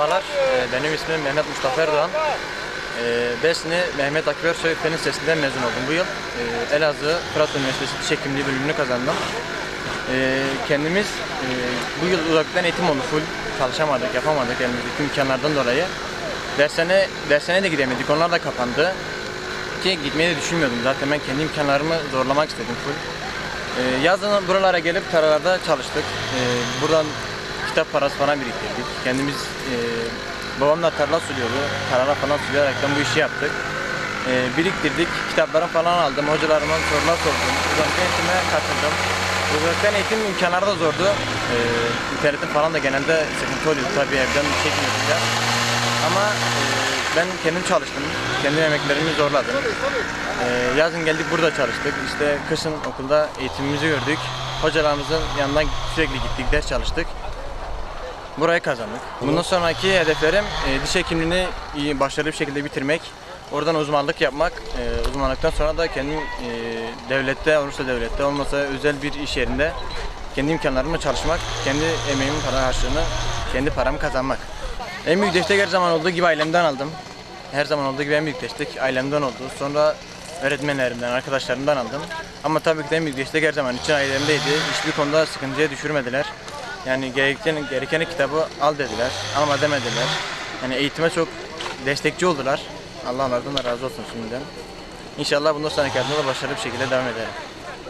Merhabalar, e, benim ismim Mehmet Mustafa Erdoğan. 5 sene Mehmet Akif Ersoy Fen Lisesi'nden mezun oldum bu yıl. E, Elazığ Fırat Üniversitesi Diş Hekimliği bölümünü kazandım. E, Kendimiz e, bu yıl uzaktan eğitim oldu full. Çalışamadık, yapamadık elimizdeki imkanlardan dolayı. Dershane, dershane de gidemedik, onlar da kapandı. Ki gitmeyi de düşünmüyordum zaten ben kendi imkanlarımı zorlamak istedim full. Yazın buralara gelip taralarda çalıştık. Buradan kitap parası falan biriktirdik. Kendimiz e, babam da tarla suluyordu. Tarla falan sulayaraktan bu işi yaptık. Ee, biriktirdik. Kitaplarımı falan aldım. Hocalarıma sorular sordum. Uzaktan eğitime katıldım. Uzaktan eğitim imkanları da zordu. Ee, internetin falan da genelde sıkıntı oluyordu tabii evden bir şey yapacağız. Ama e, ben kendim çalıştım. Kendi emeklerimi zorladım. Ee, yazın geldik burada çalıştık. İşte kışın okulda eğitimimizi gördük. Hocalarımızın yanından sürekli gittik, ders çalıştık. Burayı kazandık. Bundan sonraki hedeflerim e, diş hekimliğini iyi, başarılı bir şekilde bitirmek. Oradan uzmanlık yapmak. E, uzmanlıktan sonra da kendim e, devlette, olursa devlette, olmasa özel bir iş yerinde kendi imkanlarımla çalışmak, kendi emeğimin para harçlığını, kendi paramı kazanmak. En büyük destek her zaman olduğu gibi ailemden aldım. Her zaman olduğu gibi en büyük destek ailemden oldu. Sonra öğretmenlerimden, arkadaşlarımdan aldım. Ama tabii ki de en büyük destek her zaman için ailemdeydi. Hiçbir konuda sıkıntıya düşürmediler. Yani gereken, gereken kitabı al dediler, alma demediler. Yani eğitime çok destekçi oldular. Allah onlardan da razı olsun şimdiden. İnşallah bundan sonraki hayatımda da başarılı bir şekilde devam ederim.